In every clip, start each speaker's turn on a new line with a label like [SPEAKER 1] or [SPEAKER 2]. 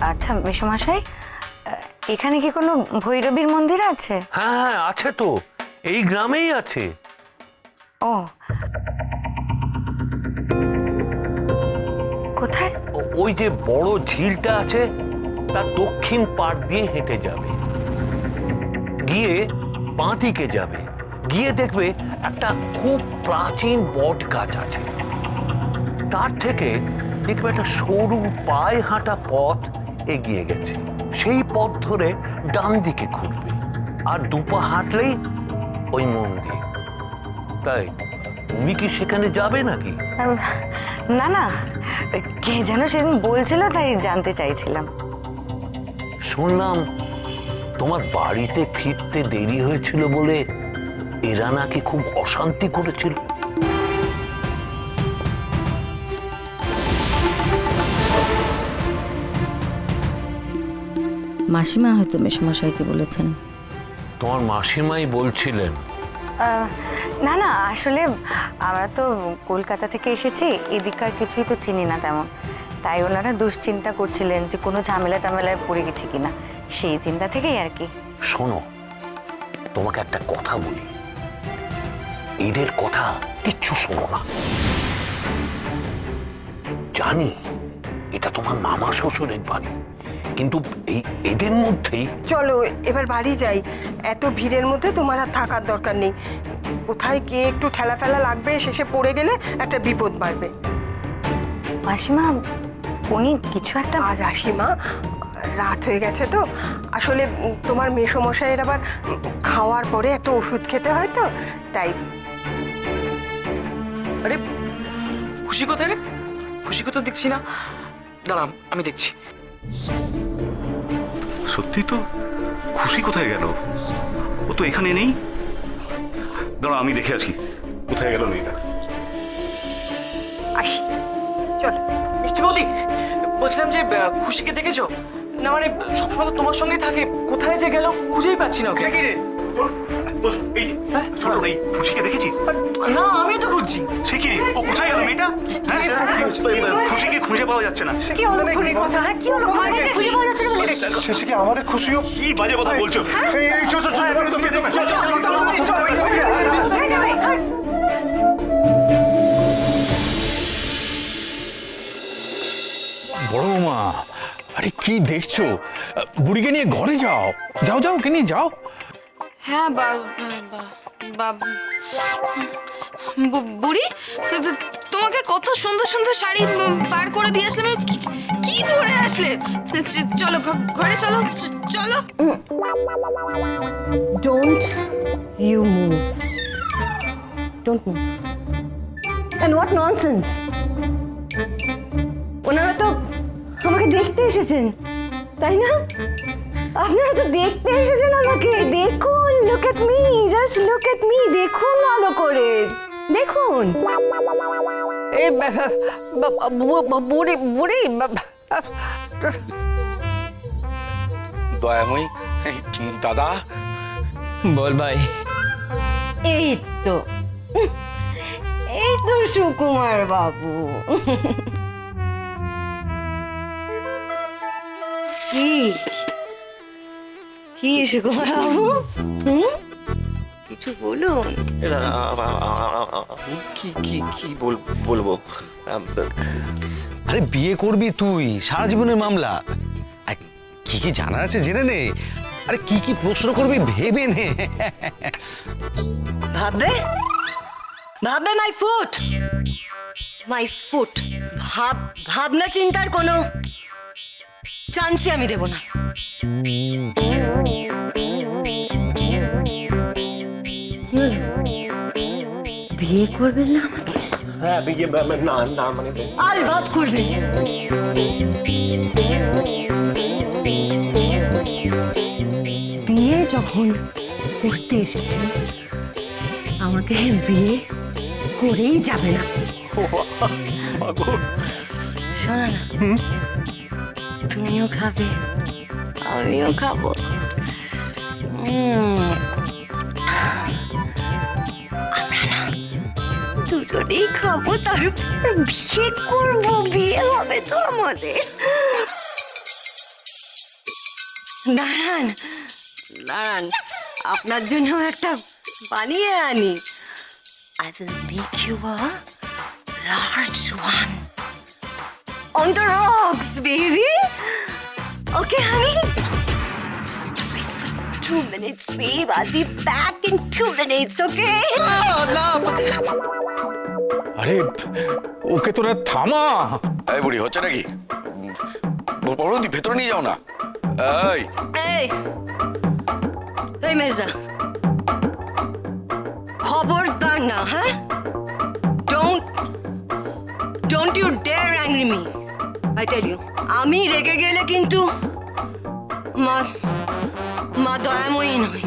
[SPEAKER 1] আচ্ছা মেশামশাই এখানে কি কোনো ভৈরবীর মন্দির আছে?
[SPEAKER 2] হ্যাঁ হ্যাঁ আছে তো। এই গ্রামেই আছে।
[SPEAKER 1] ও। কোথায়?
[SPEAKER 2] ওই যে বড় ঝিলটা আছে তার দক্ষিণ পাড় দিয়ে হেঁটে যাবে। গিয়ে বাঁ দিকে যাবে। গিয়ে দেখবে একটা খুব প্রাচীন বট গাছ আছে। তার থেকে দেখবে একটা সরু পায়ে হাঁটা পথ এগিয়ে গেছে। সেই পথ ধরে ডান দিকে ঘুরবে আর দুপা হাঁটলেই ওই মন্দির। তাই তুমি কি সেখানে যাবে নাকি?
[SPEAKER 1] না না কে যেন সেদিন বলছিল তাই জানতে চাইছিলাম।
[SPEAKER 2] শুনলাম তোমার বাড়িতে ফিরতে দেরি হয়েছিল বলে এরা নাকি খুব অশান্তি করেছিল।
[SPEAKER 3] মাসিমা হয়তো মেসমশাইকে বলেছেন।
[SPEAKER 2] তোমার মাসিমাই বলছিলেন।
[SPEAKER 1] না না আসলে আমরা তো কলকাতা থেকে এসেছি এদিককার কিছুই তো চিনি না তেমন। তাই ওনারা দুশ্চিন্তা করছিলেন যে কোনো ঝামেলা টামেলায় পড়ে গেছি কিনা। সেই চিন্তা থেকেই আর কি।
[SPEAKER 2] শোনো তোমাকে একটা কথা বলি। এদের কথা কিচ্ছু শোনো না। জানি এটা তোমার মামা শ্বশুরের বাড়ি। কিন্তু এই এদের মধ্যেই
[SPEAKER 4] চলো এবার বাড়ি যাই। এত ভিড়ের মধ্যে তোমার আর থাকার দরকার নেই। কোথায় কে একটু ঠেলা ফেলা লাগবে শেষে পড়ে গেলে একটা বিপদ বাড়বে।
[SPEAKER 1] মাসিমা উনি কিছু একটা
[SPEAKER 4] আজ আসি মা। রাত হয়ে গেছে তো। আসলে তোমার মেসমশাইয়ের আবার খাওয়ার পরে একটা ওষুধ খেতে হয় তো তাই।
[SPEAKER 5] আরে খুশি কোথায় রে? খুশি কোথাও দেখছি না। দাঁড়াম আমি দেখছি।
[SPEAKER 6] সত্যি তো? খুশি কোথায় গেল? ও তো এখানে নেই? দাঁড়া আমি দেখে আসি। কোথায় গেল মেয়েটা?
[SPEAKER 4] আসি চল।
[SPEAKER 5] মিষ্টি বৌদি বলছিলাম যে খুশিকে দেখেছ? না মানে সবসময় তো তোমার সঙ্গেই থাকে। কোথায় যে গেল খুঁজেই পাচ্ছি না ওকে।
[SPEAKER 6] রে? এই শোনো এই খুশিকে দেখেছিস
[SPEAKER 5] না আমিও তো খুঁজছি
[SPEAKER 6] সে কি রে ও কোথায় গেল মেয়েটা হ্যাঁ খুশিকে খুঁজে পাওয়া যাচ্ছে না
[SPEAKER 4] কি হলো কথা হ্যাঁ কি হলো খুঁজে পাওয়া যাচ্ছে না বলে
[SPEAKER 7] কি আমাদের খুশিও
[SPEAKER 6] কি বাজে কথা বলছো
[SPEAKER 7] এই এই চল চল চল চল, চল, চল, চল, চল, চল, চল।
[SPEAKER 8] বড় মা আরে কি দেখছ বুড়িকে নিয়ে ঘরে যাও যাও যাও ওকে নিয়ে যাও
[SPEAKER 9] হ্যাঁ বা বুড়ি তোমাকে কত সুন্দর সুন্দর শাড়ি বার করে দিয়ে আসলে আমি কি- কি পরে আসলে চলো ঘরে চলো চলো
[SPEAKER 10] you move. Don't move. And what nonsense? ওনারা তো আমাকে দেখতে এসেছেন, তাই না আপনারা তো দেখতে এসেছেন আমাকে, দেখুন look at me just look at me দেখুন ভালো করে। দেখুন।
[SPEAKER 4] এই বুড়ি বুড়ি
[SPEAKER 7] দয়াময়ী দাদা?
[SPEAKER 8] বল ভাই।
[SPEAKER 10] এই তো। এই তো সুকুমার বাবু। কি? কি সুকুমার বাবু? হুম? কিছু বলুন।
[SPEAKER 7] কি কি কি বলব?
[SPEAKER 11] আরে বিয়ে করবি তুই সারা জীবনের মামলা। কি কি জানার আছে জেনে নে। আরে কি কি প্রশ্ন করবি ভেবে নে।
[SPEAKER 10] ভাববে? ভাববে মাই ফুট মাই ফুট ভাব ভাবনা চিন্তার কোনো চান্সই আমি দেব না। বিয়ে করবেন না আমাকে?
[SPEAKER 7] হ্যাঁ বিয়ে না না মানে
[SPEAKER 10] আলবাত করবেন। বিয়ে যখন করতে এসেছেন আমাকে বিয়ে করেই যাবে না। শোনা না। তুমিও খাবে আমিও খাব। উম। দুজনেই খাব তারপর বিয়ে করব বিয়ে হবে তো আমাদের। দাঁড়ান দাঁড়ান আপনার জন্য একটা বানিয়ে আনি। I will make you a large one on the rocks baby okay honey Just wait for two minutes, babe. I'll be back in two minutes, okay?
[SPEAKER 8] আরে ওকে তোরা থামা।
[SPEAKER 7] এই বুড়ি হচ্ছে নাকি? বড়দি ভেতরে নিয়ে যাও না। এই।
[SPEAKER 10] এই। এই মেজা। খবরদার না হ্যাঁ? Don't don't you dare angry me I tell you আমি রেগে গেলে কিন্তু মা মা দয়াময়ী নয়।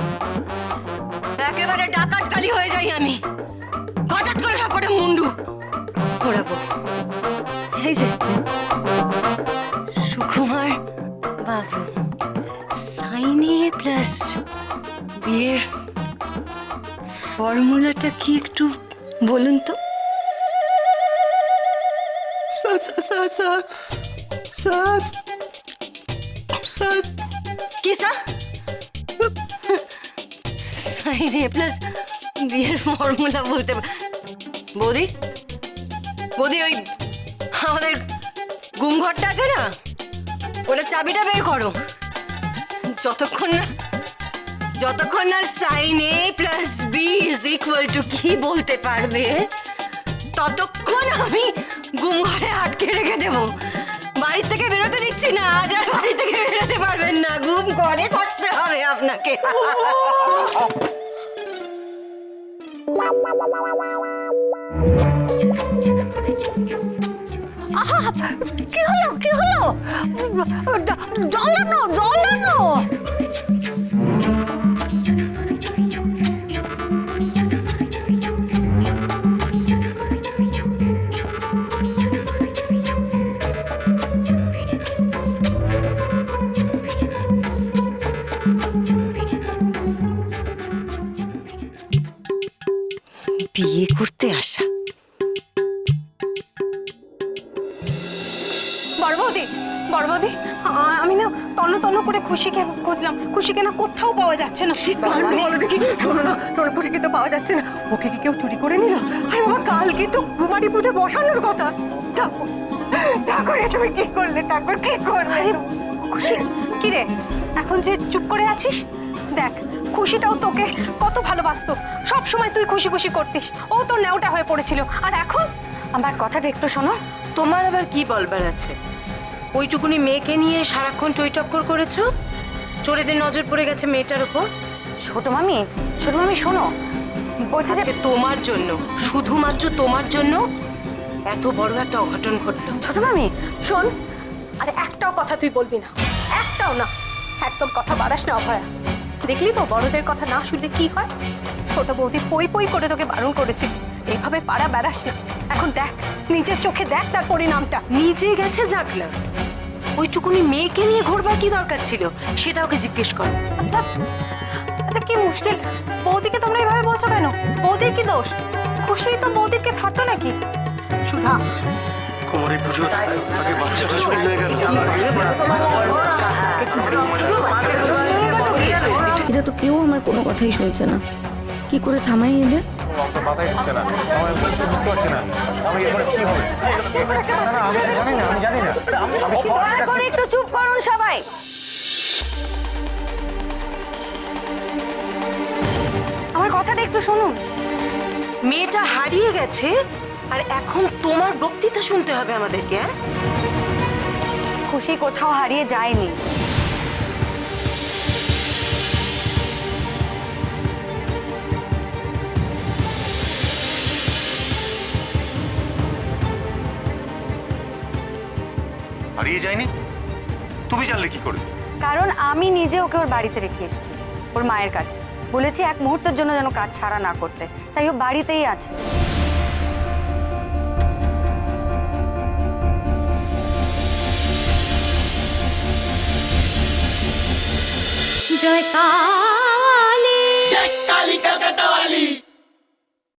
[SPEAKER 10] একেবারে ডাকাত কালি হয়ে যাই আমি। করে মুন্ডু। ঘোরাবো। এই যে সুকুমার বাবু সাইনে প্লাস বিয়ের ফর্মুলাটা কি একটু বলুন তো? কি সাইনে প্লাস বিয়ের ফর্মুলা বলতে বৌদি? বৌদি ওই আমাদের গুমঘরটা আছে না? ওটা চাবিটা বের করো। যতক্ষণ না যতক্ষণ না sine A plus B is equal to কি বলতে পারবে ততক্ষণ আমি গুম ঘরে আটকে রেখে দেব। বাড়ি থেকে বেরোতে দিচ্ছি না আজ আর বাড়ি থেকে বেরোতে পারবেন না। গুম ঘরে থাকতে হবে আপনাকে। কি হলো কি হলো? জ্বলানো জ্বলানো! বিয়ে করতে আসা
[SPEAKER 12] বড় বৌদি বড় বৌদি আমি না তন্ন তন্ন করে খুশিকে খুঁজলাম। খুশিকে না কোথাও পাওয়া যাচ্ছে না।
[SPEAKER 4] বলো দেখি শোনো না শোনো পুষিকে তো পাওয়া যাচ্ছে না। ওকে কি কেউ চুরি করে নিল? আরে বাবা কালকে তো কুমারী পুজো বসানোর কথা। ঠাকুর ঠাকুর তুমি কি করলে? ঠাকুর কি করলে?
[SPEAKER 12] আরে খুশি কি রে এখন যে চুপ করে আছিস? দেখ খুশিটাও তোকে কত ভালোবাসতো। সব সময় তুই খুশি খুশি করতিস। ও তো নেওটা হয়ে পড়েছিল। আর এখন?
[SPEAKER 1] আমার কথাটা একটু শোনো।
[SPEAKER 13] তোমার আবার কি বলবার আছে? ওইটুকুনি মেয়েকে নিয়ে সারাক্ষণ টইটক্কর করেছ? চোরেদের নজর পড়ে গেছে মেয়েটার উপর?
[SPEAKER 1] ছোট মামি ছোট মামি শোনো। বলছে যে
[SPEAKER 13] তোমার জন্য শুধুমাত্র তোমার জন্য এত বড় একটা অঘটন ঘটলো।
[SPEAKER 1] ছোট মামি
[SPEAKER 12] শোন আরে একটাও কথা তুই বলবি না। একটাও না। একদম কথা বাড়াস না অভয়া। দেখলি তো বড়দের কথা না শুনলে কি হয়? ছোট বৌদি পই পই করে তোকে বারণ করেছিল। এইভাবে পাড়া বেড়াস না। এখন দেখ নিজের চোখে দেখ তার পরিণামটা।
[SPEAKER 13] নিজে গেছে যাক না ওইটুকুনি মেয়েকে নিয়ে ঘোরবার কি দরকার ছিল সেটা ওকে জিজ্ঞেস করো।
[SPEAKER 12] আচ্ছা আচ্ছা কি মুশকিল? বৌদিকে তোমরা এভাবে বলছো কেন? বৌদির কি দোষ? খুশি তো বৌদিকে ছাড়তো নাকি? সুধা।
[SPEAKER 6] কুমারী পুজো আগে বাচ্চাটা চুরি হয়ে গেল।
[SPEAKER 3] এরা তো কেউ আমার কোনো কথাই শুনছে না। কি করে থামাই এদের?
[SPEAKER 7] মাথায় ঢুকছে না। আমার বুঝতে পারছি না। আমি এরপরে কি হবে? আমি জানি না
[SPEAKER 1] দয়া করে একটু চুপ করুন সবাই। আমার কথাটা একটু শুনুন।
[SPEAKER 13] মেয়েটা হারিয়ে গেছে আর এখন তোমার বক্তৃতা শুনতে হবে আমাদেরকে হ্যাঁ?
[SPEAKER 1] খুশি কোথাও হারিয়ে যায়নি।
[SPEAKER 6] হারিয়ে যায়নি? তুমি জানলে কি করে?
[SPEAKER 1] কারণ আমি নিজে ওকে ওর বাড়িতে রেখে এসেছি ওর মায়ের কাছে। বলেছি এক মুহূর্তের জন্য যেন কাজ ছাড়া না করতে তাই ও বাড়িতেই আছে।
[SPEAKER 9] জয়কার।